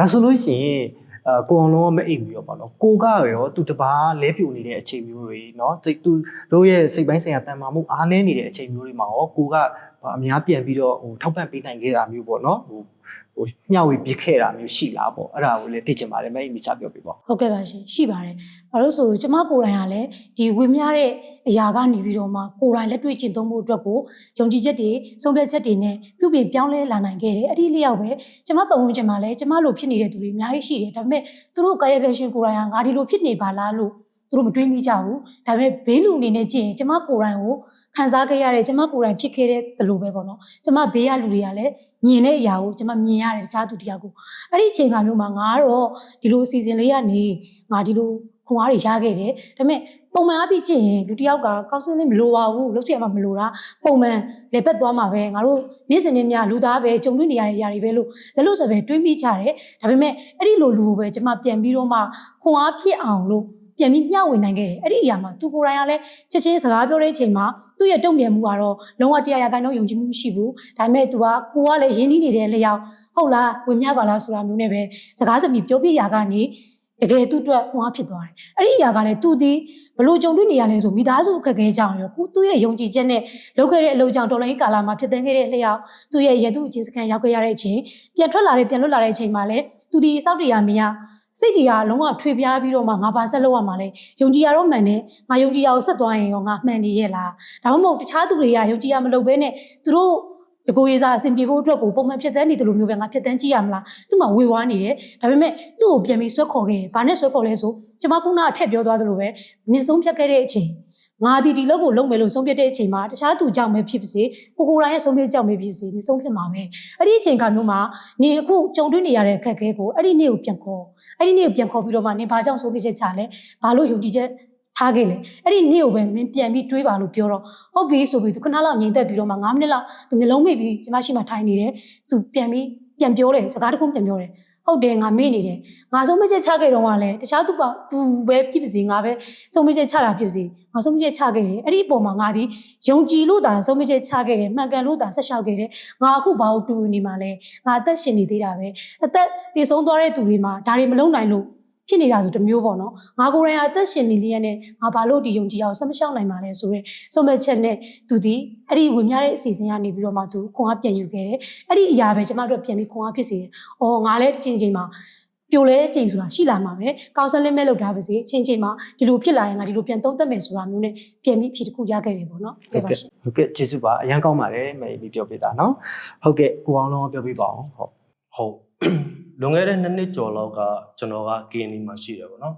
ဒါဆိုလို့ရှိရင်အကိုအောင်လုံးကမအိပ်ဘူးရောပေါ့နော်ကိုကရောသူတပားလဲပြိုနေတဲ့အခြေမျိုးတွေနော်စိတ်သူတို့ရဲ့စိတ်ပိုင်းဆိုင်ရာတန်မာမှုအားနည်းနေတဲ့အချိန်မျိုးတွေမှာရောကိုကအများပြန်ပြီးတော့ဟိုထောက်ပံ့ပေးနိုင်ခဲ့တာမျိုးပေါ့နော်ဟို ဟိုမျှဝေပစ်ခဲ့တာမျိုးရှိလားပေါ့အဲ့ဒါကိုလည်းသိချင်ပါတယ်မဲအမိချပြောပြပေါ့ဟုတ်ကဲ့ပါရှင်ရှိပါတယ်ဘာလို့ဆိုကျမကိုယ်တိုင်ကလည်းဒီဝင်များတဲ့အရာကနေပြီးတော့မှကိုယ်တိုင်လက်တွေ့ကျင့်သုံးမှုအတွက်ကိုယုံကြည်ချက်တွေဆုံးဖြတ်ချက်တွေနဲ့ပြုပြင်ပြောင်းလဲလာနိုင်ခဲ့တယ်အဲ့ဒီလျောက်ပဲကျမပတ်ဝန်းကျင်မှာလည်းကျမလိုဖြစ်နေတဲ့သူတွေအများကြီးရှိတယ်ဒါပေမဲ့သူတို့ကာယကရှင်ကိုယ်တိုင်ကငါဒီလိုဖြစ်နေပါလားလို့ သူတို့မတွေးမိကြဘူးဒါပေမဲ့ဘေးလူအနေနဲ့ကြည့်ရင်ကျမကိုယ်တိုင်ကိုခံစားခဲ့ရတဲ့ကျမကိုယ်တိုင်ဖြစ်ခဲ့တဲ့တလို့ပဲပေါ့နော်ကျမဘေးရလူတွေကလည်းမြင်တဲ့အရာကိုကျမမြင်ရတယ်တခြားသူတရားကိုအဲ့ဒီအချိန်ခါမျိုးမှာငါကတော့ဒီလိုအစီအစဉ်လေးကနေငါဒီလိုခွန်အားတွေရခဲ့တယ်ဒါပေမဲ့ပုံမှန်အဖြစ်ကြည့်ရင်လူတစ်ယောက်ကကောက်စင်းလေးမလိုပါဘူးလုပ်ချင်မှမလိုတာပုံမှန်လေပတ်သွားမှာပဲငါတို့နေ့စဉ်နေ့များလူသားပဲကြုံတွေ့နေရတဲ့ຢာတွေပဲလို့လည်းလို့ဆိုပဲတွေးမိကြတယ်ဒါပေမဲ့အဲ့ဒီလိုလူကိုပဲကျမပြန်ပြီးတော့မှခွန်အားဖြစ်အောင်လို့ ပြန်ပြီးမျှဝေနိုင်ခဲ့တယ်အဲ့ဒီအရာမှာသူကိုယ်တိုင်ကလည်းချက်ချင်းစကားပြောတဲ့အချိန်မှာသူ့ရဲ့တုံ့ပြန်မှုကတော့လုံးဝတရားရခိုင်တော့ယုံကြည်မှုမရှိဘူးဒါပေမဲ့ तू ကကိုကလည်းရင်းနှီးနေတဲ့လျောက်ဟုတ်လားဝင်မြပါလားဆိုတာမျိုးနဲ့ပဲစကားစမြည်ပြောပြရာကနေတကယ်သူ့အတွက်ခွန်အားဖြစ်သွားတယ်အဲ့ဒီအရာကလည်းသူဒီဘလို့ကြုံတွေ့နေရလဲဆိုမိသားစုအခက်အခဲကြောင့်ရောကိုသူ့ရဲ့ယုံကြည်ချက်နဲ့လုပ်ခဲ့တဲ့အလုပ်ကြောင့်တော်လိုင်းကာလာမှာဖြစ်တဲ့ခဲ့တဲ့လျောက်သူ့ရဲ့ရတုအခြေစကန်ရောက်ခဲ့ရတဲ့အချိန်ပြန်ထွက်လာတဲ့ပြန်လွတ်လာတဲ့အချိန်မှာလည်းသူဒီစောက်တရားမရ စိတ်တရားလုံးဝထွေပြားပြီးတော့မှငါဘာဆက်လုပ်ရမှာလဲယုံကြည်ရတော့မှန်တယ်ငါယုံကြည်ရအောင်ဆက်သွားရင်ရောငါမှန်နေရဲ့လားဒါမှမဟုတ်တခြားသူတွေကယုံကြည်ရမလုပ်ဘဲနဲ့သူတို့တကူရေးစားအဆင်ပြေဖို့အတွက်ကိုပုံမှန်ဖြစ်တဲ့နေတယ်လို့မျိုးပဲငါဖြစ်တဲ့ကြည့်ရမလားသူ့မှာဝေဝါးနေတယ်ဒါပေမဲ့သူ့ကိုပြန်ပြီးဆွဲခေါ်ခဲ့တယ်ဘာနဲ့ဆွဲခေါ်လဲဆိုကျမခုနကထည့်ပြောသွားသလိုပဲနင်ဆုံးဖြတ်ခဲ့တဲ့အချိန် ငါဒီဒီလောက်ကိုလုံးမယ်လို့ဆုံးဖြတ်တဲ့အချိန်မှာတခြားသူကြောင့်ပဲဖြစ်ပါစေကိုကိုယ်တိုင်ရဲ့ဆုံးဖြတ်ကြောင့်ပဲဖြစ်ပါစေနင်ဆုံးဖြတ်မှာပဲအဲ့ဒီအချိန်ကမျိုးမှာနင်အခုကြုံတွေ့နေရတဲ့အခက်အခဲကိုအဲ့ဒီနေ့ကိုပြန်ခေါ်အဲ့ဒီနေ့ကိုပြန်ခေါ်ပြီးတော့မှနင်ဘာကြောင့်ဆုံးဖြတ်ချက်ချလဲဘာလို့ယုံကြည်ချက်ထားခဲ့လေအဲ့ဒီနေ့ကိုပဲမင်းပြန်ပြီးတွေးပါလို့ပြောတော့ဟုတ်ပြီဆိုပြီးသူခဏလောက်ငြိမ်သက်ပြီးတော့မှ9မိနစ်လောက်သူမျိုးလုံးမိပြီးကျမရှိမှထိုင်နေတယ်သူပြန်ပြီးပြန်ပြောတယ်စကားတစ်ခုပြန်ပြောတယ် ဟုတ်တယ်ငါမေ့နေတယ်ငါဆုံးမချက်ချခဲ့တော့ကလည်းတခြားသူကသူပဲဖြစ်ပါစေငါပဲဆုံးမချက်ချတာဖြစ်ပါစေငါဆုံးမချက်ချခဲ့တယ်အဲ့ဒီအပေါ်မှာငါဒီယုံကြည်လို့သာဆုံးမချက်ချခဲ့တယ်မှန်ကန်လို့သာဆက်လျှောက်ခဲ့တယ်ငါအခုဘာလို့တူနေမှာလဲငါအသက်ရှင်နေသေးတာပဲအသက်တည်ဆုံးသွားတဲ့သူတွေမှာဒါတွေမလုံနိုင်လို့ ဖြစ်နေတာဆိုတစ်မျိုးပေါ့နော်ငါကိုယ်တိုင်အသက်ရှင်နေလျက်နဲ့ငါဘာလို့ဒီယုံကြည်အောင်ဆက်မလျှောက်နိုင်ပါလဲဆိုရဲဆုံးမချက်နဲ့သူဒီအဲ့ဒီဝင်များတဲ့အစီအစဉ်ကနေပြီးတော့မှသူခွန်အားပြန်ယူခဲ့တယ်အဲ့ဒီအရာပဲကျမတို့ပြန်ပြီးခွန်အားဖြစ်စေတယ်။အော်ငါလည်းတစ်ချိန်ချိန်မှာပြိုလဲချိန်ဆိုတာရှိလာမှာပဲ။ကောင်ဆယ်လင်းမဲ့လုပ်ထားပါစေ။ချိန်ချိန်မှာဒီလိုဖြစ်လာရင်ငါဒီလိုပြန်သုံးသပ်မယ်ဆိုတာမျိုးနဲ့ပြန်ပြီးဖြေတစ်ခုရခဲ့တယ်ပေါ့နော်။ဟုတ်ကဲ့ပါရှင်ဟုတ်ကဲ့ကျေးဇူးပါအရန်ကောင်းပါတယ်မဲအမိပြောပြတာနော်ဟုတ်ကဲ့ကိုအောင်လုံးပြောပြပါအောင်ဟုတ်ဟုတ် လွန်ခဲ့တဲ့နှစ်နှစ်ကျော်လောက်ကကျွန်တော်က KNI မှာရှိတယ်ပေါ့နော်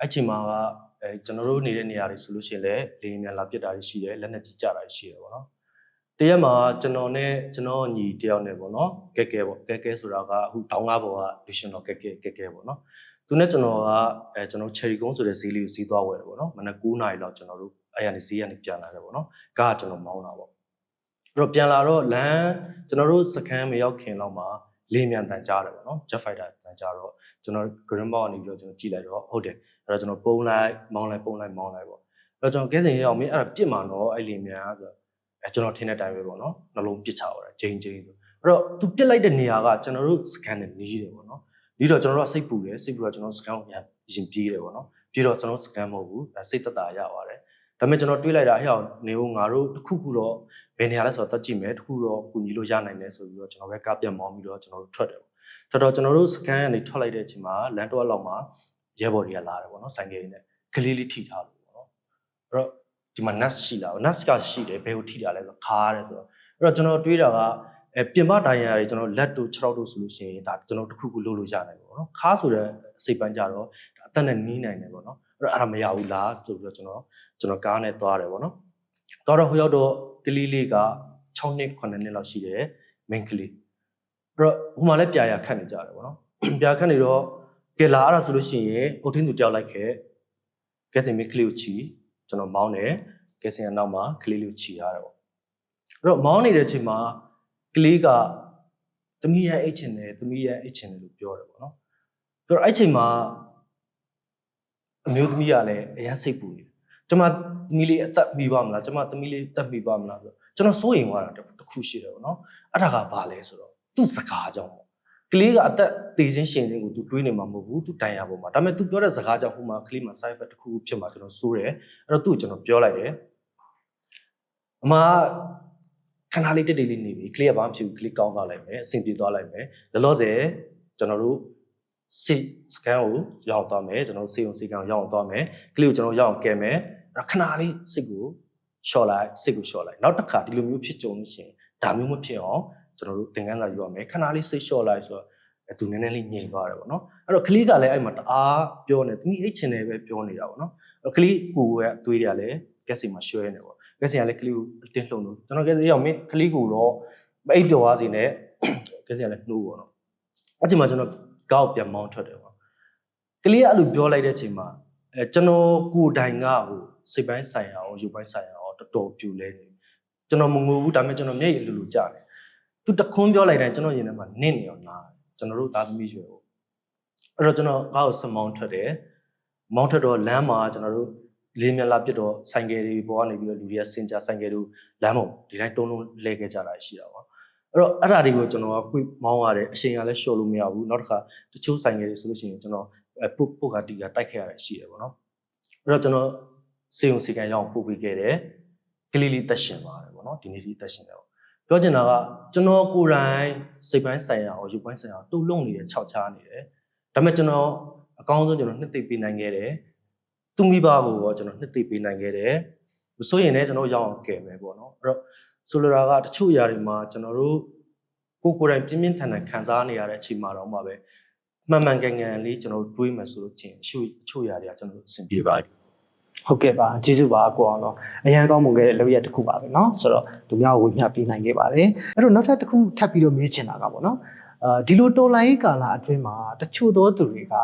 အဲ့ချိန်မှာကအဲကျွန်တော်တို့နေတဲ့နေရာတွေဆိုလို့ရှိရင်လည်းလေယာဉ်များလာပစ်တာတွေရှိတယ်လက်နက်ကြီးကြတာတွေရှိတယ်ပေါ့နော်တရက်မှာကျွန်တော်နဲ့ကျွန်တော်ညီတယောက်နဲ့ပေါ့နော်ကဲကဲပေါ့ကဲကဲဆိုတာကအခုတောင်းကားပေါ်ကလူရှင်တော်ကဲကဲကဲကဲပေါ့နော်သူနဲ့ကျွန်တော်ကအဲကျွန်တော် cherry ကုန်းဆိုတဲ့ဈေးလေးကိုဈေးသွားဝယ်တယ်ပေါ့နော်မနက်9နာရီလောက်ကျွန်တော်တို့အဲ့ရနေဈေးကနေပြန်လာတယ်ပေါ့နော်ကားကကျွန်တော်မောင်းတာပေါ့အဲ့တော့ပြန်လာတော့လမ်းကျွန်တော်တို့စခန်းမရောက်ခင်လောက်မှာ လေးမြန်တန်ကြားတယ်ပေါ့နော် jet fighter တန်ကြားတော့ကျွန်တော် green box ကနေပြီးတော့ကျွန်တော်ကြည့်လိုက်တော့ဟုတ်တယ်အဲ့တော့ကျွန်တော်ပုံလိုက်မောင်းလိုက်ပုံလိုက်မောင်းလိုက်ပေါ့အဲ့တော့ကျွန်တော်ကဲစင်ရအောင်မင်းအဲ့ဒါပြစ်မှာတော့အဲ့လေးမြန်ဆိုအဲကျွန်တော်ထင်တဲ့အတိုင်းပဲပေါ့နော်နှလုံးပစ်ချတော့တယ်ဂျိန်ဂျိန်ဆိုအဲ့တော့သူပြစ်လိုက်တဲ့နေရာကကျွန်တော်တို့ scan နဲ့နီးတယ်ပေါ့နော်နီးတော့ကျွန်တော်တို့ကစိတ်ပူတယ်စိတ်ပူတော့ကျွန်တော် scan ကိုပြန်ရင်ပြေးတယ်ပေါ့နော်ပြေးတော့ကျွန်တော် scan မဟုတ်ဘူးအဲစိတ်သက်သာရပါတယ် ဒါပေမဲ့ကျွန်တော်တွေးလိုက်တာဟဲ့အောင်နေဦးငါတို့တစ်ခုခုတော့ဘယ်နေရာလဲဆိုတော့တက်ကြည့်မယ်တစ်ခုတော့ကူညီလို့ရနိုင်တယ်ဆိုပြီးတော့ကျွန်တော်ပဲကားပြန်မောင်းပြီးတော့ကျွန်တော်တို့ထွက်တယ်ပေါ့ထွက်တော့ကျွန်တော်တို့စကန်ကနေထွက်လိုက်တဲ့အချိန်မှာလန်တော့လောက်မှာရဲဘော်တွေကလာတယ်ပေါ့နော်ဆိုင်ကယ်နဲ့ကလေးလေးထိထားလို့ပေါ့နော်အဲ့တော့ဒီမှာ nurse ရှိလာပေါ့ nurse ကရှိတယ်ဘယ်ကိုထိတာလဲဆိုတော့ခါရတယ်ဆိုတော့အဲ့တော့ကျွန်တော်တွေးတာကအဲပြင်ပဒိုင်ယာတွေကျွန်တော်လက်တို့6တို့ဆိုလို့ရှိရင်ဒါကျွန်တော်တစ်ခုခုလုပ်လို့ရနိုင်ပေါ့နော်ခါဆိုတဲ့စိတ်ပန်းကြတော့အသက်နဲ့နီးနိုင်တယ်ပေါ့နော် အဲ့တော့အဲ့ဒါမရဘူးလားဆိုပြီးတော့ကျွန်တော်ကျွန်တော်ကားနဲ့သွားတယ်ပေါ့နော်သွားတော့ဟိုရောက်တော့ကလေးလေးက6နှစ်9နှစ်လောက်ရှိတယ် main ကလေးအဲ့တော့ဟိုမှာလည်းပြာရခတ်နေကြတယ်ပေါ့နော်ပြာခတ်နေတော့ကဲလာအဲ့ဒါဆိုလို့ရှိရင်အုတ်ထင်းသူတယောက်လိုက်ခဲ့ကဲစင်မိကလေးကိုချီကျွန်တော်မောင်းတယ်ကဲစင်ကနောက်မှာကလေးလေးကိုချီရတယ်ပေါ့အဲ့တော့မောင်းနေတဲ့အချိန်မှာကလေးကသမီးရဲ့အိတ်ချင်တယ်သမီးရဲ့အိတ်ချင်တယ်လို့ပြောတယ်ပေါ့နော်ပြောတော့အဲ့ချိန်မှာ အမျိုးသမီးကလည်းအရင်စိတ်ပူနေကျွန်မသမီးလေးအသက်မိပါမလားကျွန်မသမီးလေးအသက်မိပါမလားဆိုတော့ကျွန်တော်စိုးရင်သွားတာတစ်ခုရှိတယ်ဗောနော်အဲ့ဒါကဘာလဲဆိုတော့သူ့စကားကြောင့်ကလေးကအသက်သေခြင်းရှင်ခြင်းကိုသူတွေးနေမှာမဟုတ်ဘူးသူတိုင်ရပုံမှာဒါပေမဲ့ तू ပြောတဲ့စကားကြောင့်ဟိုမှာကလေးမှာ side effect တစ်ခုဖြစ်မှာကျွန်တော်စိုးတယ်အဲ့တော့သူ့ကိုကျွန်တော်ပြောလိုက်တယ်အမခဏလေးတက်တေးလေးနေပြီကလေးကဘာမှမဖြစ်ဘူးကလေးကောင်းသွားလိုက်မယ်အဆင်ပြေသွားလိုက်မယ်လောလောဆယ်ကျွန်တော်တို့ စိတ်စကန်ကိုရောက်သွားမယ်ကျွန်တော်တို့စိတ်ုံစိတ်ကန်ကိုရောက်သွားမယ်ကလေးကိုကျွန်တော်ရောက်အောင်ကဲမယ်အဲ့တော့ခဏလေးစိတ်ကိုလျှော့လိုက်စိတ်ကိုလျှော့လိုက်နောက်တစ်ခါဒီလိုမျိုးဖြစ်ကြုံလို့ရှိရင်ဒါမျိုးမဖြစ်အောင်ကျွန်တော်တို့သင်ခန်းစာယူရမယ်ခဏလေးစိတ်လျှော့လိုက်ဆိုတော့အဲသူနည်းနည်းလေးငြိမ်သွားတယ်ပေါ့နော်အဲ့တော့ကလေးကလည်းအဲ့မှာတအားပြောနေသူအိတ်ချင်တယ်ပဲပြောနေတာပေါ့နော်အဲ့တော့ကလေးကိုယ်ကသွေးတွေကလည်းကက်စီမှာရွှဲနေပေါ့ကက်စီကလည်းကလေးကိုအတင်းလှုံလို့ကျွန်တော်ကက်စီရောက်မင်းကလေးကိုတော့မအိတ်ပြောသွားစေနဲ့ကက်စီကလည်းနှိုးပေါ့နော်အဲ့ဒီမှာကျွန်တော် ကောက်ပြန်မောင်းထွက်တယ်ပေါ့ကလေးကအဲ့လိုပြောလိုက်တဲ့အချိန်မှာအဲကျွန်တော်ကိုယ်တိုင်ကဟိုစိတ်ပိုင်းဆိုင်ရာရောယူပိုင်းဆိုင်ရာရောတော်တော်ပြူလဲနေကျွန်တော်မငိုဘူးဒါပေမဲ့ကျွန်တော်မျက်ရည်လူလူကြားတယ်သူတခွန်းပြောလိုက်တိုင်းကျွန်တော်ရင်ထဲမှာနင့်နေအောင်နားကျွန်တော်တို့သားသမီးရွယ်ပေါ့အဲ့တော့ကျွန်တော်ကားကိုစမောင်းထွက်တယ်မောင်းထွက်တော့လမ်းမှာကျွန်တော်တို့လေးမြက်လာပြစ်တော့ဆိုင်ကယ်တွေပေါ်ကနေပြီးတော့လူတွေကစင်ကြဆိုင်ကယ်တို့လမ်းပေါ်ဒီတိုင်းတုံးလုံးလဲခဲ့ကြတာရှိတာပေါ့ အဲ့တော့အဲ့ဒါတွေကိုကျွန်တော်ကခွေမောင်းရတယ်အချိန်ကလည်းလျှော့လို့မရဘူးနောက်တစ်ခါတချို့ဆိုင်ကယ်တွေဆိုလို့ရှိရင်ကျွန်တော်အဲပုတ်ပုတ်ကတီကတိုက်ခဲ့ရတာရှိတယ်ပေါ့နော်အဲ့တော့ကျွန်တော်စေုံစီကန်ရအောင်ပို့ပေးခဲ့တယ်ကလေးလေးတက်ရှင်ပါတယ်ပေါ့နော်ဒီနေ့ဒီတက်ရှင်တယ်ပေါ့ပြောချင်တာကကျွန်တော်ကိုယ်တိုင်စိတ်ပိုင်းဆိုင်ရာရောရုပ်ပိုင်းဆိုင်ရာတူလုံနေတယ်ခြောက်ချားနေတယ်ဒါပေမဲ့ကျွန်တော်အကောင်းဆုံးကျွန်တော်နှစ်သိပ်ပေးနိုင်ခဲ့တယ်သူမိဘကိုရောကျွန်တော်နှစ်သိပ်ပေးနိုင်ခဲ့တယ်မစိုးရင်လည်းကျွန်တော်ရအောင်ကယ်မယ်ပေါ့နော်အဲ့တော့ ဆိုလိုတာကတချို့ຢာတွေမှာကျွန်တော်တို့ကိုယ်ကိုယ်တိုင်ပြင်းပြင်းထန်ထန်ခံစားနေရတဲ့အချိန်မှာတော့မှပဲမှန်မှန်ကန်ကန်လေးကျွန်တော်တို့တွေးမယ်ဆိုလို့ချင်းအချို့အချို့ຢာတွေကကျွန်တော်တို့အဆင်ပြေပါတယ် ဟုတ်ကဲ့ပါကျေးဇူးပါအကိုအောင်တော့အရန်ကောင်းမွန်ခဲ့တဲ့လုပ်ရက်တစ်ခုပါပဲเนาะဆိုတော့သူများကိုဝေမျှပေးနိုင်ခဲ့ပါတယ်အဲ့တော့နောက်ထပ်တစ်ခုထပ်ပြီးတော့မေးချင်တာကပေါ့နော်အာဒီလိုတော်လိုင်းကာလအတွင်းမှာတချို့သောသူတွေကအာ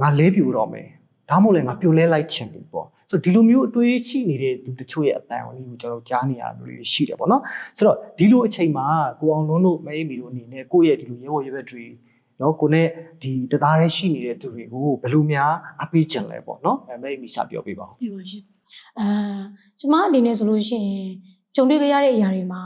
ငါလဲပြူတော့မယ်ဒါမှမဟုတ်လည်းငါပြိုလဲလိုက်ချင်ပြီပေါ့ ဆိုတော့ဒီလိုမျိုးအတွေးရှိနေတဲ့သူတချို့ရဲ့အတန်အလေးကိုကျွန်တော်ကြားနေရတာမျိုးလေးရှိတယ်ပေါ့နော်ဆိုတော့ဒီလိုအချိန်မှာကိုအောင်လုံးတို့မအေးမီတို့အနေနဲ့ကိုယ့်ရဲ့ဒီလိုရဲဘော်ရဲဘက်တွေနော်ကိုနဲ့ဒီတသားရဲရှိနေတဲ့သူတွေကိုဘယ်လိုများအပေးချင်လဲပေါ့နော်အဲမဲမီစာပြောပြပါဦးပြပါရှင်အာကျမအနေနဲ့ဆိုလို့ရှိရင်ကြုံတွေ့ကြရတဲ့အရာတွေမှာ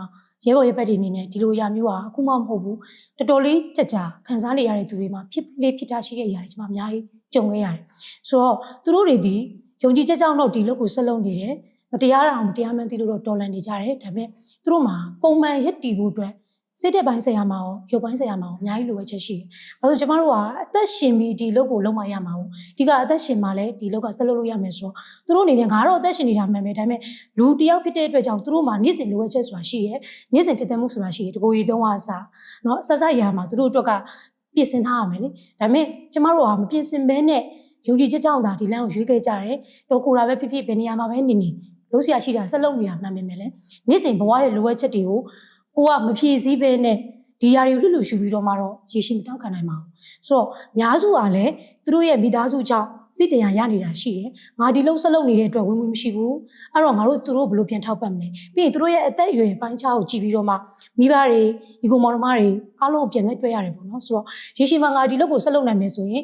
ရဲဘော်ရဲဘက်တွေအနေနဲ့ဒီလိုအရာမျိုးဟာအခုမှမဟုတ်ဘူးတော်တော်လေးကြကြခံစားနေရတဲ့သူတွေမှာဖြစ်လေးဖြစ်တာရှိတဲ့အရာတွေကျမအများကြီးကြုံခဲ့ရတယ်ဆိုတော့သူတို့တွေဒီ ယုံကြည်ချက်ကြောင့်တော့ဒီလုပ်ကိုဆက်လုပ်နေတယ်မတရားတာအောင်မတရားမှန်းသိလို့တော့တော်လန်နေကြတယ်ဒါပေမဲ့သူတို့မှာပုံမှန်ရည်တည်ဖို့အတွက်စစ်တပ်ပိုင်းဆရာမရောရုပ်ပိုင်းဆရာမရောအများကြီးလိုအပ်ချက်ရှိတယ်။ဘာလို့ကျမတို့ကအသက်ရှင်ပြီးဒီလုပ်ကိုလုပ်မှရမှာဘူး။ဒီကအသက်ရှင်မှလည်းဒီလုပ်ကဆက်လုပ်လို့ရမယ်ဆိုတော့သူတို့အနေနဲ့ငါတော့အသက်ရှင်နေတာမှန်ပဲ။ဒါပေမဲ့လူတယောက်ဖြစ်တဲ့အတွက်ကြောင့်သူတို့မှာနေ့စဉ်လိုအပ်ချက်ဆိုတာရှိရဲ။နေ့စဉ်ဖြစ်တဲ့မှုဆိုတာရှိရဲ။တကူရီသုံးဝါစာနော်ဆက်ဆက်ရမှာသူတို့အတွက်ကပြင်ဆင်ထားရမယ်လေ။ဒါပေမဲ့ကျမတို့ကမပြင်ဆင်ဘဲနဲ့ ယုံကြည်ချက်ကြောင့်ဒါဒီလမ်းကိုရွေးခဲ့ကြတယ်။တော့ကိုယ်လာပဲဖြစ်ဖြစ်ဘယ်နေရာမှာပဲနေနေလို့ဆရာရှိတာဆက်လုပ်နေတာမှန်ပေမဲ့လည်းနေ့စဉ်ဘဝရဲ့လိုအပ်ချက်တွေကိုကိုကမဖြည့်ဆည်းဘဲနဲ့ဒီຢာတွေကိုလှလူရှူပြီးတော့မှတော့ရေရှည်မတောက်ခံနိုင်ပါဘူးဆိုတော့များစုကလည်းသူတို့ရဲ့မိသားစုကြောင့်စိတ်တရားရနေတာရှိတယ်ငါဒီလုံးဆက်လုပ်နေတဲ့အတွက်ဝင်ဝင်မရှိဘူးအဲ့တော့ငါတို့သူတို့ဘယ်လိုပြန်ထောက်ပံ့မလဲပြီးရင်သူတို့ရဲ့အသက်အရွယ်ပိုင်းခြားကိုကြည့်ပြီးတော့မှမိဘတွေဒီကိုမောင်နှမတွေအားလုံးကိုပြန်လဲတွေ့ရတယ်ပေါ့နော်ဆိုတော့ရေရှည်မှာငါဒီလုံးကိုဆက်လုပ်နိုင်မယ်ဆိုရင်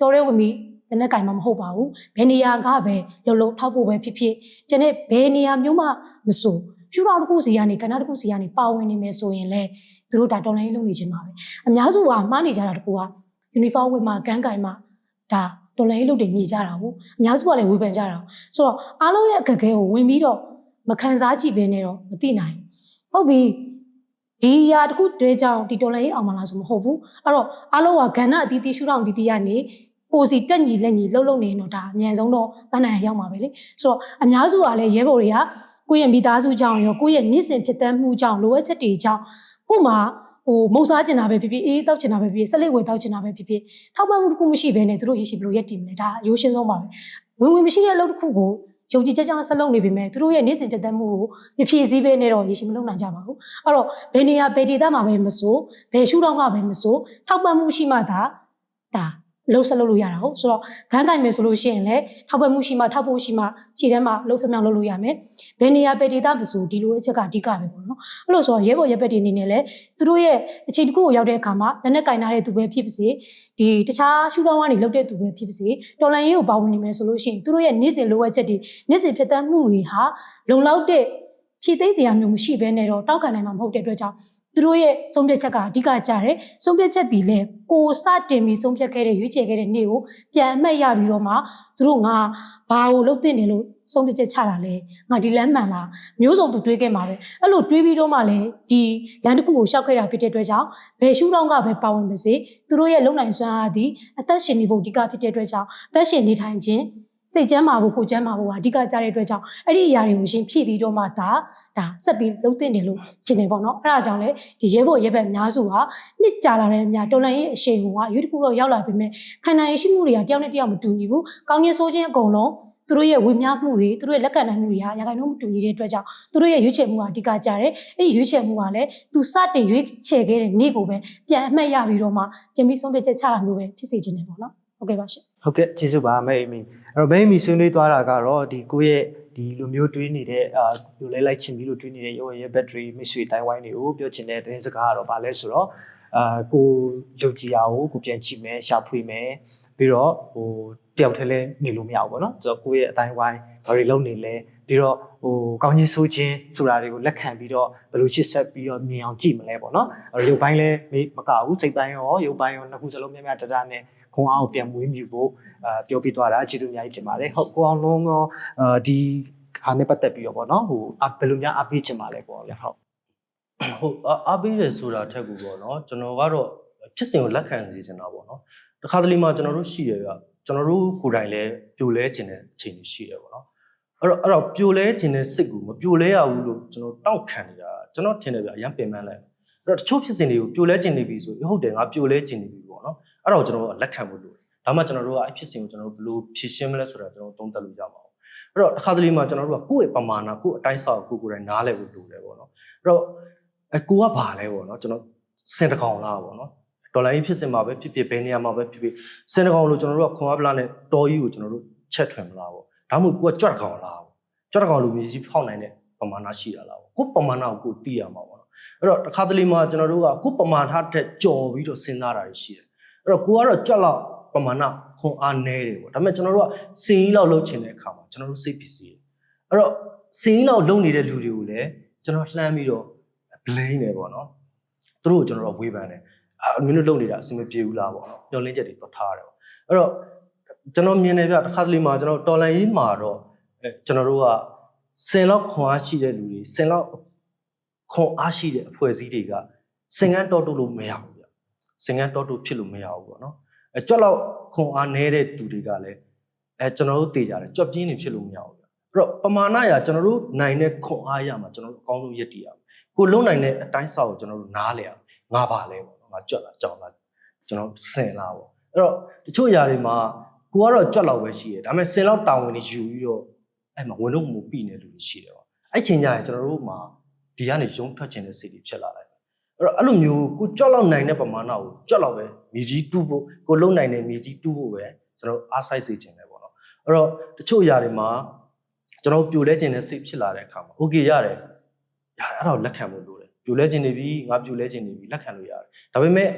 တော်ရဲဝင်ပြီး လည်းနဲ့ကင်မှာမဟုတ်ပါဘူးဘယ်နေရာကပဲလုံလုံထောက်ဖို့ပဲဖြစ်ဖြစ်ကျန်တဲ့ဘယ်နေရာမျိုးမှမဆိုရှူတော်တစ်ခုစီကနေကဏ္ဍတစ်ခုစီကနေပါဝင်နေမယ်ဆိုရင်လည်းသူတို့ဒါတော်လိုင်းလုံးနေခြင်းပါပဲအများစုကမှားနေကြတာတကူကယူနီဖောင်းဝင်မှဂန်းကင်မှဒါတော်လိုင်းလုံးတွေမြည်ကြတာဟုတ်အများစုကလည်းဝေဖန်ကြတာဆိုတော့အားလုံးရဲ့အခက်အခဲကိုဝင်ပြီးတော့မခံစားကြည့်ဘဲနဲ့တော့မသိနိုင်ဟုတ်ပြီဒီຢာတစ်ခုတွဲကြောင်ဒီတော်လိုင်းအောင်မလားဆိုမဟုတ်ဘူးအဲ့တော့အားလုံးကကဏ္ဍအတီးတီးရှူတော်အတီးတီးကနေ ကိုစီတက်ညီလက်ညီလှုပ်လှုပ်နေရင်တော့ဒါအမြန်ဆုံးတော့ပန်းနိုင်ရောက်မှာပဲလေဆိုတော့အများစုကလည်းရဲဘော်တွေကကိုယ့်ရဲ့မိသားစုကြောင့်ရောကိုယ့်ရဲ့နေ့စဉ်ဖြစ်တမ်းမှုကြောင့်လိုအပ်ချက်တွေကြောင့်ကို့မှာဟိုမုံစားကျင်တာပဲဖြစ်ဖြစ်အေးတောက်ကျင်တာပဲဖြစ်ဖြစ်ဆက်လက်ဝယ်တောက်ကျင်တာပဲဖြစ်ဖြစ်ထောက်ပံ့မှုတစ်ခုမရှိဘဲနဲ့သူတို့ရရှိဘလို့ရက်တည်မလဲဒါအရိုးရှင်းဆုံးပါပဲဝင်ဝင်မရှိတဲ့အလုပ်တစ်ခုကိုယုံကြည်ချက်ကြောင့်ဆက်လုပ်နေပေမဲ့သူတို့ရဲ့နေ့စဉ်ဖြစ်တမ်းမှုကိုမဖြည့်ဆည်းဘဲနဲ့တော့ရရှိမလုပ်နိုင်ကြပါဘူးအဲ့တော့ဘယ်နေရာဘယ်ဒေသမှာပဲမဆိုဘယ်ရှုထောင့်ကပဲမဆိုထောက်ပံ့မှုရှိမှသာဒါ လှုပ်ဆက်လုပ်လို့ရတာဟုတ်ဆိုတော့ဂန်းကင်မယ်ဆိုလို့ရှိရင်လည်းထောက်ပံ့မှုရှိမှထောက်ဖို့ရှိမှခြေထဲမှာလှုပ်ဖျောက်လုပ်လို့ရမယ်ဘယ်နေရာပဲဒေသမဆိုဒီလိုအချက်ကအဓိကပဲပေါ့နော်အဲ့လိုဆိုတော့ရဲဘော်ရဲဘက်တွေအနေနဲ့လည်းသူတို့ရဲ့အချိန်တစ်ခုကိုရောက်တဲ့အခါမှာလက်နဲ့ကင်ထားတဲ့သူပဲဖြစ်ပါစေဒီတခြားရှူတောင်းကနေလှုပ်တဲ့သူပဲဖြစ်ပါစေတော်လန်ရေးကိုပါဝင်နေမယ်ဆိုလို့ရှိရင်သူတို့ရဲ့နေ့စဉ်လိုအပ်ချက်တွေနေ့စဉ်ဖြစ်တတ်မှုတွေဟာလုံလောက်တဲ့ဖြည့်သိမ်းစရာမျိုးမရှိဘဲနဲ့တော့တောက်ခံနိုင်မှာမဟုတ်တဲ့အတွက်ကြောင့် သူတို့ရဲ့ဆုံးဖြတ်ချက်ကအဓိကကြတယ်ဆုံးဖြတ်ချက်ဒီလဲကိုစတင်ပြီးဆုံးဖြတ်ခဲ့တဲ့ရွေးချယ်ခဲ့တဲ့နေ့ကိုပြန်အမှတ်ရပြီးတော့မှသူတို့ငါဘာကိုလုပ်တင်တယ်လို့ဆုံးဖြတ်ချက်ချတာလဲငါဒီလမ်းမှန်လားမျိုးစုံသူတွေးခဲ့မှာပဲအဲ့လိုတွေးပြီးတော့မှလည်းဒီလမ်းတစ်ခုကိုရှောက်ခဲ့တာဖြစ်တဲ့အတွက်ကြောင့်ဘယ်ရှုထောင့်ကပဲပါဝင်ပါစေသူတို့ရဲ့လုံနိုင်စွမ်းအားသည်အသက်ရှင်နေဖို့အဓိကဖြစ်တဲ့အတွက်ကြောင့်အသက်ရှင်နေထိုင်ခြင်း စိတ်ချမ်းသာဖို့ကိုယ်ချမ်းသာဖို့ဟာအဓိကကြတဲ့အတွက်ကြောင့်အဲ့ဒီအရာတွေကိုရှင်ဖြည့်ပြီးတော့မှဒါဒါဆက်ပြီးလုံးတင်တယ်လို့ထင်တယ်ပေါ့နော်အဲ့ဒါကြောင့်လေဒီရဲဘော်ရဲဘက်အများစုဟာနှစ်ကြာလာတဲ့အများတော်လိုင်းရဲ့အရှိန်ကရွေးတစ်ခုတော့ရောက်လာပြီမဲ့ခန္ဓာရည်ရှိမှုတွေကတယောက်နဲ့တယောက်မတူညီဘူးကောင်းကျိုးဆိုးခြင်းအကုန်လုံးသူတို့ရဲ့ဝေမျှမှုတွေသူတို့ရဲ့လက်ခံနိုင်မှုတွေဟာရာခိုင်နှုန်းမတူညီတဲ့အတွက်ကြောင့်သူတို့ရဲ့ရွေးချယ်မှုဟာအဓိကကြတယ်အဲ့ဒီရွေးချယ်မှုကလည်းသူစတင်ရွေးချယ်ခဲ့တဲ့နေ့ကိုပဲပြန်အမှတ်ရပြီးတော့မှပြန်ပြီးဆုံးဖြတ်ချက်ချတာမျိုးပဲဖြစ်စေချင်တယ်ပေါ့နော်ဟုတ်ကဲ့ပါရှင် ဟုတ်ကဲ့ကျေးဇူးပါမိတ်အမီအဲ့တော့မိတ်အမီဆွေးနွေးသွားတာကတော့ဒီကိုယ့်ရဲ့ဒီလိုမျိုးတွေးနေတဲ့အာလိုလဲလိုက်ချင်ပြီးလို့တွေးနေတဲ့ရုပ်ရည်ဘက်ထရီမစ်ဆွေတိုင်းဝိုင်းတွေကိုပြောချင်တဲ့သတင်းစကားကတော့ဗာလဲဆိုတော့အာကိုယုတ်ကြည်အောင်ကိုပြန်ကြည့်မယ်ရှာဖွေမယ်ပြီးတော့ဟိုတယောက်တည်းလဲနေလို့မရဘူးပေါ့နော်ဆိုတော့ကိုယ့်ရဲ့အတိုင်းဝိုင်းဘာတွေလုပ်နေလဲပြီးတော့ဟိုကောင်းချင်းဆိုးချင်းဆိုတာတွေကိုလက်ခံပြီးတော့ဘယ်လိုရှစ်ဆက်ပြီးတော့မြင်အောင်ကြည့်မလဲပေါ့နော်အဲ့တော့ရုပ်ပိုင်းလဲမကဘူးစိတ်ပိုင်းရောရုပ်ပိုင်းရောနှစ်ခုစလုံးများများတတနဲ့ ခွန်အားကိုပြန်မွေးမြူဖို့အာပြောပြသွားတာကျေးဇူးအများကြီးတင်ပါတယ်ဟုတ်ကိုအောင်လုံးရောအာဒီဟာနဲ့ပတ်သက်ပြီးတော့ပေါ့နော်ဟိုဘယ်လိုများအပေးချင်ပါလဲပေါ့ဗျာဟုတ်ဟုတ်အာအားပေးတယ်ဆိုတာထက်ကူပေါ့နော်ကျွန်တော်ကတော့ဖြစ်စဉ်ကိုလက်ခံစီချင်တာပေါ့နော်တခါတလေမှကျွန်တော်တို့ရှိရပြကျွန်တော်တို့ကိုယ်တိုင်လည်းပြိုလဲခြင်းတဲ့အခြေအနေရှိတယ်ပေါ့နော်အဲ့တော့အဲ့တော့ပြိုလဲခြင်းတဲ့စိတ်ကိုမပြိုလဲရဘူးလို့ကျွန်တော်တောက်ခံနေတာကျွန်တော်ထင်တယ်ဗျအရင်ပင်ပန်းလိုက်အဲ့တော့တချို့ဖြစ်စဉ်တွေကိုပြိုလဲခြင်းနေပြီဆိုဟုတ်တယ်ငါပြိုလဲခြင်းနေပြီပေါ့နော် အဲ့တော့ကျွန်တော်တို့လက်ခံဖို့လိုတယ်ဒါမှကျွန်တော်တို့ကအဲ့ဖြစ်စဉ်ကိုကျွန်တော်တို့ဘယ်လိုဖြည့်ရှင်းမလဲဆိုတာကျွန်တော်သုံးသပ်လို့ရမှာပေါ့အဲ့တော့တစ်ခါတလေမှကျွန်တော်တို့ကကိုယ့်ရဲ့ပမာဏကိုယ့်အတိုင်းဆောက်ကိုကိုယ်ကိုယ်တိုင်နားလည်ဖို့လိုတယ်ပေါ့နော်အဲ့တော့အကိုကဘာလဲပေါ့နော်ကျွန်တော်စင်တကောင်လားပေါ့နော်ဒေါ်လာကြီးဖြစ်စင်မှာပဲဖြစ်ဖြစ်ဘယ်နေရာမှာပဲဖြစ်ဖြစ်စင်တကောင်လို့ကျွန်တော်တို့ကခွန်အားပလာနဲ့တော်ကြီးကိုကျွန်တော်တို့ချက်ထွင်မလားပေါ့ဒါမှမဟုတ်ကိုကကြွက်တကောင်လားပေါ့ကြွက်တကောင်လူမျိုးကြီးဖောက်နိုင်တဲ့ပမာဏရှိတာလားပေါ့ကိုပမာဏကိုကိုသိရမှာပေါ့နော်အဲ့တော့တစ်ခါတလေမှကျွန်တော်တို့ကကိုပမာဏထက်ကြော်ပြီးတော့စဉ်းစားတာရှိတယ် အဲ့တော့ကိုကတော့ကြွက်လောက်ပမာဏခွန်အားနဲတယ်ပေါ့ဒါပေမဲ့ကျွန်တော်တို့ကစင်ကြီးလောက်လှုပ်ချင်တဲ့အခါမှာကျွန်တော်တို့စိတ်ဖြစ်စီတယ်အဲ့တော့စင်ကြီးလောက်လှုပ်နေတဲ့လူတွေကိုလည်းကျွန်တော်လှမ်းပြီးတော့ blame တယ်ပေါ့နော်သူတို့ကိုကျွန်တော်တို့ဝေဖန်တယ်အာမင်းတို့လုပ်နေတာအဆင်မပြေဘူးလားပေါ့နော်ညှော်လင်းချက်တွေတော့ထားရတယ်ပေါ့အဲ့တော့ကျွန်တော်မြင်တယ်ဗျတစ်ခါတလေမှာကျွန်တော်တော်လန်ရေးမှာတော့အဲကျွန်တော်တို့ကစင်လောက်ခွန်အားရှိတဲ့လူတွေစင်လောက်ခွန်အားရှိတဲ့အဖွဲ့အစည်းတွေကစင်ကန်းတော်တုလို့မရဘူးဗျ စင်ကန်းတော်တုဖြစ်လို့မရဘူးပေါ့နော်အဲကြွက်လောက်ခွန်အားနေတဲ့သူတွေကလည်းအဲကျွန်တော်တို့တေးကြတယ်ကြွက်ပြင်းနေဖြစ်လို့မရဘူးဗျအဲ့တော့ပမာဏရာကျွန်တော်တို့နိုင်တဲ့ခွန်အားရမှာကျွန်တော်တို့အကောင်းဆုံးရည်တည်ရမယ်ကိုလုံးနိုင်တဲ့အတိုင်းဆောက်ကိုကျွန်တော်တို့နားလဲအောင်ငါပါလဲပေါ့နော်ငါကြွက်လာကြောင်လာကျွန်တော်ဆင်လာပေါ့အဲ့တော့တချို့ຢာတွေမှာကိုကတော့ကြွက်လောက်ပဲရှိတယ်ဒါပေမဲ့ဆင်လောက်တောင်းဝင်နေယူပြီးတော့အဲ့မှာဝင်တော့မူပြီနေလူတွေရှိတယ်ပေါ့အဲ့ချိန်ကျရင်ကျွန်တော်တို့မှာဒီကနေရုံးထွက်ခြင်းတဲ့စိတ်တွေဖြစ်လာတယ်အဲ့ တော့အဲ့လိုမျိုးကိုကြွက်လောက်နိုင်တဲ့ပမာဏကိုကြွက်လောက်ပဲမြေကြီးတူးဖို့ကိုလုံးနိုင်တဲ့မြေကြီးတူးဖို့ပဲကျွန်တော်အားစိုက်စေခြင်းပဲပေါ့နော်အဲ့တော့တချို့ຢာတွေမှာကျွန်တော်ပြိုလဲခြင်းတဲ့စိတ်ဖြစ်လာတဲ့အခါမှာโอเคရတယ်ရအဲ့ဒါကိုလက်ခံဖို့လိုတယ်ပြိုလဲခြင်းနေပြီငါပြိုလဲခြင်းနေပြီလက်ခံလို့ရတယ်ဒါပေမဲ့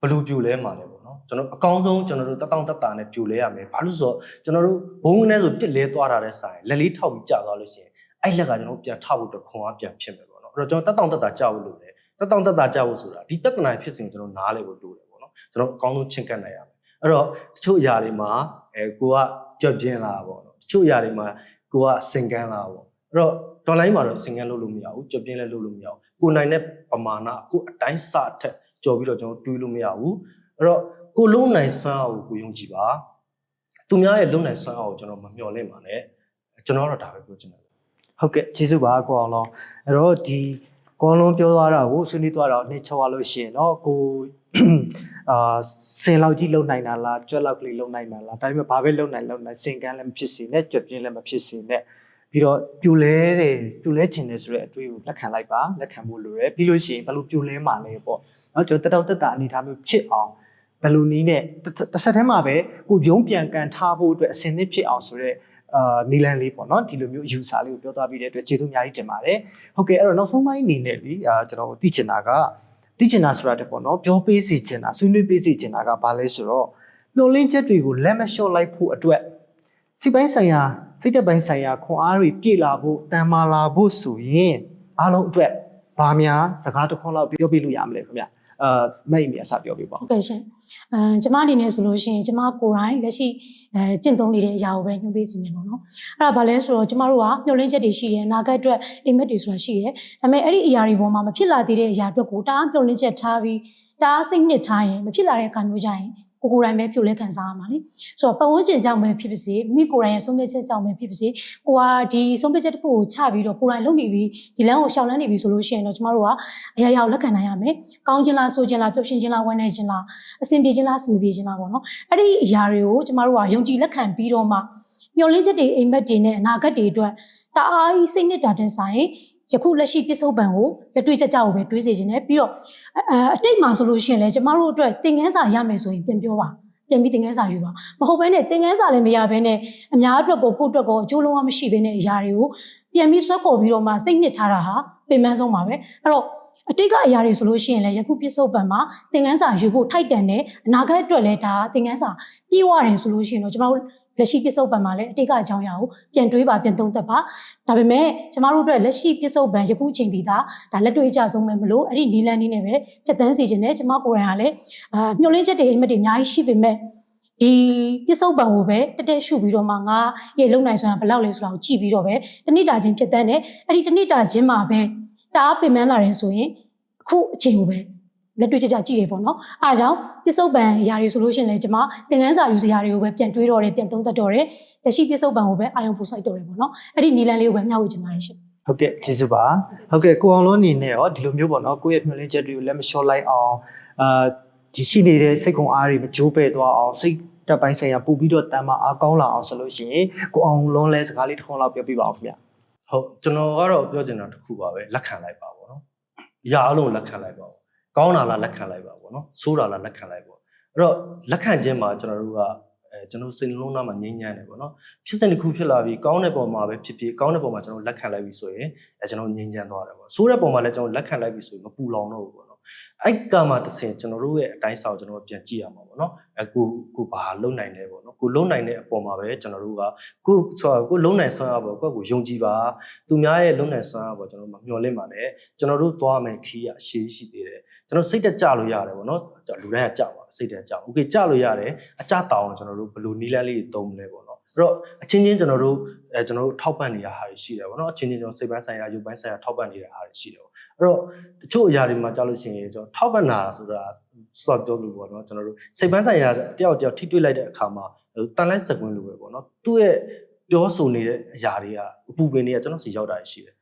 ဘယ်လိုပြိုလဲမှာလဲပေါ့နော်ကျွန်တော်အကောင်းဆုံးကျွန်တော်တို့တက်တောင့်တက်တာနဲ့ပြိုလဲရမယ်ဘာလို့ဆိုတော့ကျွန်တော်တို့ဘုံကနေဆိုပြစ်လဲသွားတာတဲ့ဆိုင်လက်လေးထောက်ပြီးကြာသွားလို့ရှိရင်အဲ့လက်ကကျွန်တော်ပြန်ထောက်ဖို့တော့ခွန်အားပြန်ဖြစ်မယ်ပေါ့နော်အဲ့တော့ကျွန်တော်တက်တောင့်တက်တာကြာဖို့လိုတယ် တက်တောင့်တက်တာကြာဖို့ဆိုတာဒီပြဿနာဖြစ်စဉ်ကိုကျွန်တော်နားလည်ဖို့လိုတယ်ပေါ့နော်ကျွန်တော်အကောင်းဆုံးချင်းကပ်နိုင်ရမယ်အဲ့တော့တချို့အရာတွေမှာအဲကိုကကြွပြင်းလာပေါ့နော်တချို့အရာတွေမှာကိုကစင်ကန်းလာပေါ့အဲ့တော့ဒေါ်လာမှာတော့စင်ကန်းလုပ်လို့မရဘူးကြွပြင်းလည်းလုပ်လို့မရဘူးကိုနိုင်တဲ့ပမာဏကိုအတိုင်းစထက်ကြော်ပြီးတော့ကျွန်တော်တွေးလို့မရဘူးအဲ့တော့ကိုလုံးနိုင်စွမ်းအောင်ကိုယုံကြည်ပါသူများရဲ့လုံးနိုင်စွမ်းအောင်ကိုကျွန်တော်မမျှော်လင့်ပါနဲ့ကျွန်တော်ကတော့ဒါပဲပြောချင်တယ်ဟုတ်ကဲ့ကျေးဇူးပါကိုအောင်လုံးအဲ့တော့ဒီ ကွန်လုံးပြောသွားတာကိုဆွေးနွေးသွားတာကိုနှစ်ချက်ရလို့ရှိရင်တော့ကိုအာစင်လောက်ကြီးလုံနိုင်တာလားကြွက်လောက်ကလေးလုံနိုင်တာလားဒါပေမဲ့ဘာပဲလုံနိုင်လုံနိုင်စင်ကန်းလည်းမဖြစ်စေနဲ့ကြွက်ပြင်းလည်းမဖြစ်စေနဲ့ပြီးတော့ပြူလဲတယ်ပြူလဲချင်တယ်ဆိုတဲ့အတွေ့ကိုလက်ခံလိုက်ပါလက်ခံဖို့လိုတယ်ပြီးလို့ရှိရင်ဘယ်လိုပြူလဲမှာလဲပေါ့နော်ကျွန်တော်တတောက်တက်တာအနေထားမျိုးဖြစ်အောင်ဘယ်လိုနည်းနဲ့တစ်ဆက်တည်းမှာပဲကိုရုံးပြန်ကန်ထားဖို့အတွက်အစင်နစ်ဖြစ်အောင်ဆိုတော့ အာနီလန်လေးပေါ့နော်ဒီလိုမျိုးအယူဆလေးကိုပြောသွားပြီးတဲ့အတွက်ကျေးဇူးအများကြီးတင်ပါတယ်ဟုတ်ကဲ့အဲ့တော့နောက်ဆုံးပိုင်းအနေနဲ့လीအာကျွန်တော်သိချင်တာကသိချင်တာဆိုတာတက်ပေါ့နော်ပြောပေးစီချင်တာဆွေးနွေးပေးစီချင်တာကဘာလဲဆိုတော့မျောလင်းချက်တွေကိုလက်မလျှော့လိုက်ဖို့အတွက်စိတ်ပိုင်းဆိုင်ရာစိတ်သက်ပိုင်းဆိုင်ရာခွန်အားတွေပြည့်လာဖို့တန်မာလာဖို့ဆိုရင်အားလုံးအတွက်ဘာများစကားတစ်ခွန်းလောက်ပြောပြလို့ရမလဲခင်ဗျ အာမိတ်မြေအစပြောပြပါဟုတ်ကဲ့ရှင်အဲကျမအနေနဲ့ဆိုလို့ရှိရင်ကျမကိုယ်တိုင်လက်ရှိအဲကျင့်သုံးနေတဲ့အရာကိုပဲညွှန်ပေးစီနေပါတော့အဲ့ဒါဘာလဲဆိုတော့ကျမတို့ကမျှော်လင့်ချက်တွေရှိတယ်အနာဂတ်အတွက်အိမ်မက်တွေဆိုတာရှိတယ်ဒါပေမဲ့အဲ့ဒီအရာတွေပေါ်မှာမဖြစ်လာသေးတဲ့အရာအတွက်ကိုတအားမျှော်လင့်ချက်ထားပြီးတအားစိတ်နှစ်ထားရင်မဖြစ်လာတဲ့အခါမျိုးကြရင် ကိုကိုယ်တိုင်ပဲပြုတ်လဲခံစားရမှာလေဆိုတော့ပတ်ဝန်းကျင်ကြောင့်ပဲဖြစ်ဖြစ်စေမိကိုယ်တိုင်ရဲ့ဆုံးဖြတ်ချက်ကြောင့်ပဲဖြစ်ဖြစ်စေကိုကဒီဆုံးဖြတ်ချက်တစ်ခုကိုချပြီးတော့ကိုယ်တိုင်လုပ်နေပြီးဒီလမ်းကိုရှောင်လန်းနေပြီဆိုလို့ရှိရင်တော့ကျမတို့ကအရာရာကိုလက်ခံနိုင်ရမယ်ကောင်းခြင်းလားဆိုခြင်းလားပျော်ရွှင်ခြင်းလားဝမ်းနည်းခြင်းလားအဆင်ပြေခြင်းလားအဆင်မပြေခြင်းလားပေါ့နော်အဲ့ဒီအရာတွေကိုကျမတို့ကယုံကြည်လက်ခံပြီးတော့မှမျှော်လင့်ချက်တွေအိမ်မက်တွေနဲ့အနာဂတ်တွေအတွက်တအားကြီးစိတ်နှစ်တာတဲ့ဆိုင် ယခုလက်ရှိပြစ္ဆုတ်ပံကိုလက်တွေ့ချက်ကြကိုပဲတွေးစေခြင်းနဲ့ပြီးတော့အအတိတ်မှာဆိုလို့ရှိရင်လည်းကျမတို့အတွက်သင်ခန်းစာရမယ်ဆိုရင်ပြန်ပြောပါပြန်ပြီးသင်ခန်းစာယူပါမဟုတ်ဘဲနဲ့သင်ခန်းစာလည်းမရဘဲနဲ့အများအတွက်ကိုကိုယ့်အတွက်ကိုအကျိုးလုံးဝမရှိဘဲနဲ့အရာတွေကိုပြန်ပြီးဆွဲခေါ်ပြီးတော့မှစိတ်နှစ်ထားတာဟာပင်ပန်းဆုံးပါပဲအဲ့တော့အတိတ်ကအရာတွေဆိုလို့ရှိရင်လည်းယခုပြစ္ဆုတ်ပံမှာသင်ခန်းစာယူဖို့ထိုက်တန်တဲ့အနာဂတ်အတွက်လည်းဒါသင်ခန်းစာပြေးဝတယ်ဆိုလို့ရှိရင်တော့ကျမတို့ လက်ရှိပြစ္ဆုတ်ပံမှာလည်းအတိတ်ကအကြောင်းအရာကိုပြန်တွေးပါပြန်သုံးသပ်ပါဒါပေမဲ့ကျမတို့အတွက်လက်ရှိပြစ္ဆုတ်ပံယခုချိန်ဒီသာဒါလက်တွေ့အကြဆုံးပဲမလို့အဲ့ဒီနီလန်နီးနဲ့ပဲဖြတ်တန်းစီခြင်းနဲ့ကျမကိုယ်တိုင်ကလည်းအာမျှော်လင့်ချက်တွေအိမ်မက်တွေအများကြီးရှိပေမဲ့ဒီပြစ္ဆုတ်ပံကိုပဲတက်တက်ရှုပြီးတော့မှငါရဲ့လုံနိုင်ဆိုတာဘယ်လောက်လဲဆိုတာကိုကြည့်ပြီးတော့ပဲတဏိတာချင်းဖြတ်တန်းတယ်အဲ့ဒီတဏိတာချင်းမှာပဲတအားပင်ပန်းလာတယ်ဆိုရင်အခုအချိန်ကိုပဲ လက်တွေ့ကြကြကြည့်ရပေါ့နော်အားကြောင့်ပြစ္ဆုတ်ပံຢာတွေဆိုလို့ရှိရင်လည်းကျမသင်ခန်းစာယူစရာတွေကိုပဲပြန်တွေးတော့တယ်ပြန်သုံးသပ်တော့တယ်လက်ရှိပြစ္ဆုတ်ပံကိုပဲအာယုံပူဆိုင်တော့တယ်ပေါ့နော်အဲ့ဒီနီလန်လေးကိုပဲမျှဝေချင်ပါတယ်ရှင်ဟုတ်ကဲ့ကျေးဇူးပါဟုတ်ကဲ့ကိုအောင်လုံးအနေနဲ့ရောဒီလိုမျိုးပေါ့နော်ကိုယ့်ရဲ့မျှော်လင့်ချက်တွေကိုလက်မလျှော့လိုက်အောင်အာဒီရှိနေတဲ့စိတ်ကုံအားတွေမကြိုးပဲ့သွားအောင်စိတ်တက်ပိုင်းဆိုင်ရာပူပြီးတော့တမ်းမအားကောင်းလာအောင်ဆိုလို့ရှိရင်ကိုအောင်လုံးလဲစကားလေးတစ်ခွန်းလောက်ပြောပြပါအောင်ခင်ဗျဟုတ်ကျွန်တော်ကတော့ပြောချင်တာတစ်ခုပါပဲလက်ခံလိုက်ပါပေါ့နော်။ရာအလုံးလက်ခံလိုက်ပါပေါ့။ ကောင်းတာလားလက်ခံလိုက်ပါပေါ့နော်။ဆိုးတာလားလက်ခံလိုက်ပေါ့။အဲ့တော့လက်ခံခြင်းမှာကျွန်တော်တို့ကအဲကျွန်တော်စိတ်နှလုံးသားမှာငြိမ်းချမ်းတယ်ပေါ့နော်။ဖြစ်စဉ်တစ်ခုဖြစ်လာပြီးကောင်းတဲ့ပုံမှာပဲဖြစ်ဖြစ်ကောင်းတဲ့ပုံမှာကျွန်တော်လက်ခံလိုက်ပြီဆိုရင်အဲကျွန်တော်ငြိမ်းချမ်းသွားတယ်ပေါ့။ဆိုးတဲ့ပုံမှာလည်းကျွန်တော်လက်ခံလိုက်ပြီဆိုရင်မပူလောင်တော့ဘူးပေါ့နော်။အဲ့ကမှတစ်ဆင့်ကျွန်တော်တို့ရဲ့အတိုင်းစာကိုကျွန်တော်ပြန်ကြည့်ရမှာပေါ့နော်။အဲကိုကိုဘာလုံနိုင်လဲပေါ့နော်။ကိုလုံနိုင်တဲ့အပေါ်မှာပဲကျွန်တော်တို့ကကိုဆိုတော့ကိုလုံနိုင်ဆွမ်းရပေါ့ကိုယ့်ကိုယုံကြည်ပါသူများရဲ့လုံနိုင်ဆွမ်းရပေါ့ကျွန်တော်မမျှော်လင့်ပါနဲ့ကျွန်တော်တို့သွားမယ်ခီးရအရှိရှိသေးတယ် ကျွန်တော်စိတ်တက်ကြလို့ရတယ်ပေါ့နော်လူတိုင်းကကြပါစိတ်တက်ကြโอเคကြလို့ရတယ်အကြတောင်းကျွန်တော်တို့ဘယ်လိုနီးလန်းလေးတွေသုံးမလဲပေါ့နော်အဲ့တော့အချင်းချင်းကျွန်တော်တို့အဲကျွန်တော်တို့ထောက်ပံ့နေတာဟာတွေရှိတယ်ပေါ့နော်အချင်းချင်းကျွန်တော်စိတ်ပိုင်းဆိုင်ရာရုပ်ပိုင်းဆိုင်ရာထောက်ပံ့နေတာဟာတွေရှိတယ်ပေါ့အဲ့တော့တချို့အရာတွေမှာကြားလို့ရှိရင်ကျွန်တော်ထောက်ပံ့တာဆိုတာစောပြောလို့ပေါ့နော်ကျွန်တော်တို့စိတ်ပိုင်းဆိုင်ရာတယောက်တယောက်ထိတွေ့လိုက်တဲ့အခါမှာတန်လိုက်စကွင်းလိုပဲပေါ့နော်သူ့ရဲ့ပြောဆိုနေတဲ့အရာတွေကအပူပင်တွေကကျွန်တော်စီရောက်တာရှိတယ်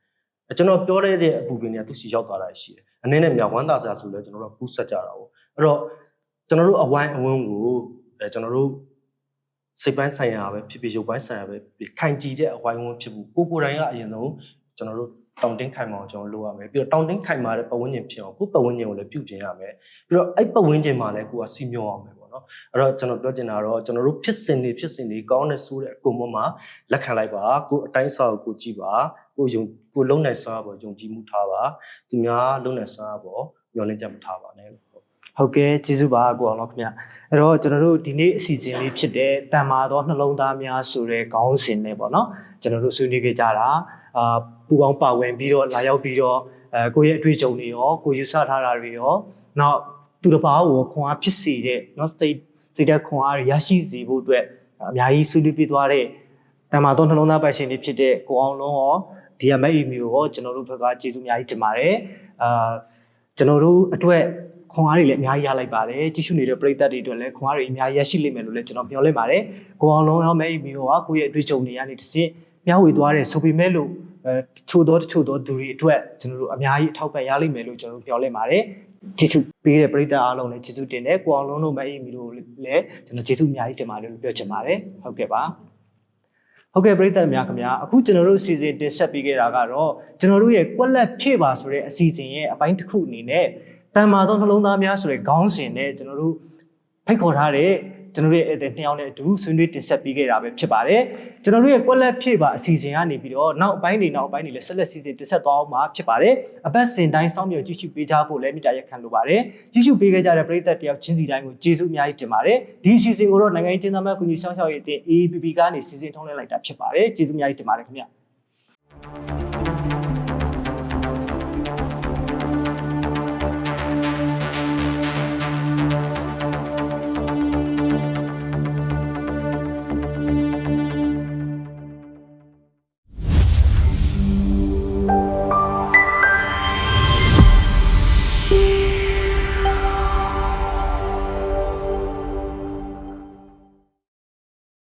ကျွန်တော်ပြောရတဲ့အပူပင်တွေကသူစီရောက်သွားတာရှိတယ် အနေနဲ့မြောက်ဝမ်းသာစရာဆိုလဲကျွန်တော်တို့ပူဆက်ကြတာပေါ့အဲ့တော့ကျွန်တော်တို့အဝိုင်းအဝန်းကိုအဲကျွန်တော်တို့စိတ်ပိုင်းဆိုင်ရာပဲဖြစ်ဖြစ်ရုပ်ပိုင်းဆိုင်ရာပဲဖြစ်ခိုင်ကြည်တဲ့အဝိုင်းအဝန်းဖြစ်ဖို့ကိုကိုယ်တိုင်ကအရင်ဆုံးကျွန်တော်တို့တောင်းတင်းခိုင်မာအောင်ကျွန်တော်လုပ်ရမယ်ပြီးတော့တောင်းတင်းခိုင်မာတဲ့ပတ်ဝန်းကျင်ဖြစ်အောင်ကိုယ်ပတ်ဝန်းကျင်ကိုလည်းပြုပြင်ရမယ်ပြီးတော့အဲ့ပတ်ဝန်းကျင်မှာလည်းကိုကစီမျောအောင်မယ်ပေါ့ နော်အဲ့တော့ကျွန်တော်ပြောချင်တာတော့ကျွန်တော်တို့ဖြစ်စဉ်တွေဖြစ်စဉ်တွေကောင်းတဲ့ဆိုးတဲ့အကုန်ပေါ်မှာလက်ခံလိုက်ပါကိုအတိုင်းစာကိုကိုကြည့်ပါကိုယုံကိုလုံးနိုင်စွာပေါ်ယုံကြည်မှုထားပါသူများလုံးနိုင်စွာပေါ်မျှော်လင့်ချက်မထားပါနဲ့ဟုတ်ကဲ့ကျေးဇူးပါကိုအောင်လုံးခင်ဗျအဲ့တော့ကျွန်တော်တို့ဒီနေ့အစီအစဉ်လေးဖြစ်တဲ့တန်မာသောနှလုံးသားများဆိုတဲ့ခေါင်းစဉ်နဲ့ပေါ့နော်ကျွန်တော်တို့ဆွေးနွေးခဲ့ကြတာအာပူပေါင်းပါဝင်ပြီးတော့လာရောက်ပြီးတော့အဲကိုယ့်ရဲ့အတွေ့အကြုံတွေရောကိုယူဆထားတာတွေရောနောက် သူတစ်ပါးကိုခွန်အားဖြစ်စေတဲ့เนาะစိတ်စိတ်ဓာတ်ခွန်အားတွေရရှိစေဖို့အတွက်အများကြီးဆွေးနွေးပြသွားတဲ့တန်မာသောနှလုံးသားပိုင်ရှင်တွေဖြစ်တဲ့ကိုအောင်လုံးရောဒီအမက်အီမီကိုရောကျွန်တော်တို့ဘက်ကကျေးဇူးအများကြီးတင်ပါတယ်အာကျွန်တော်တို့အတွက်ခွန်အားတွေလည်းအများကြီးရလိုက်ပါတယ်ကြည့်ရှုနေတဲ့ပရိသတ်တွေအတွက်လည်းခွန်အားတွေအများကြီးရရှိလိမ့်မယ်လို့လည်းကျွန်တော်မျှော်လင့်ပါတယ်ကိုအောင်လုံးရောမဲအီမီကိုကကိုယ့်ရဲ့အတွေ့အကြုံတွေကနေတစ်ဆင့်မျှဝေသွားတယ်ဆိုပေမဲ့လို့အဲချို့သောတချို့သောသူတွေအတွက်ကျွန်တော်တို့အများကြီးအထောက်ပံ့ရလိမ့်မယ်လို့ကျွန်တော်တို့မျှော်လင့်ပါတယ် ကျေးဇူးပေးတဲ့ပရိသတ်အားလုံးလည်းကျေးဇူးတင်တယ်ကိုအောင်လုံးတို့မဲအီမီတို့လည်းကျွန်တော်ကျေးဇူးအများကြီးတင်ပါတယ်လို့ပြောချင်ပါတယ်ဟုတ်ကဲ့ပါဟုတ်ကဲ့ပရိသတ်များခင်ဗျာအခုကျွန်တော်တို့စီစဉ်တင်ဆက်ပေးခဲ့တာကတော့ကျွန်တော်တို့ရဲ့ကွက်လက်ဖြည့်ပါဆိုတဲ့အစီအစဉ်ရဲ့အပိုင်းတစ်ခုအနေနဲ့တန်မာသောနှလုံးသားများဆိုတဲ့ခေါင်းစဉ်နဲ့ကျွန်တော်တို့ဖိတ်ခေါ်ထားတဲ့ ကျွန်တော်တို့ရဲ့အဲ့တဲ့နှစ်ယောက်နဲ့အတူဆွေးနွေးတင်ဆက်ပေးခဲ့တာပဲဖြစ်ပါတယ်ကျွန်တော်တို့ရဲ့ကွက်လက်ဖြည့်ပါအစီအစဉ်ကနေပြီးတော့နောက်အပိုင်းတွေနောက်အပိုင်းတွေလည်းဆက်လက်စီစဉ်တင်ဆက်သွားအောင်မှာဖြစ်ပါတယ်အပတ်စဉ်တိုင်းစောင့်မျှော်ကြည့်ရှုပေးကြဖို့လည်းမြစ်တာရက်ခံလိုပါတယ်ကြည့်ရှုပေးခဲ့ကြတဲ့ပရိသတ်တယောက်ချင်းစီတိုင်းကိုကျေးဇူးအများကြီးတင်ပါတယ်ဒီအစီအစဉ်ကိုတော့နိုင်ငံရေးကျင်းသားများကုညီဆောင်ရှောက်ရေးအသင်း AAPP ကနေစီစဉ်ထုံးလင်းလိုက်တာဖြစ်ပါတယ်ကျေးဇူးအများကြီးတင်ပါတယ်ခင်ဗျ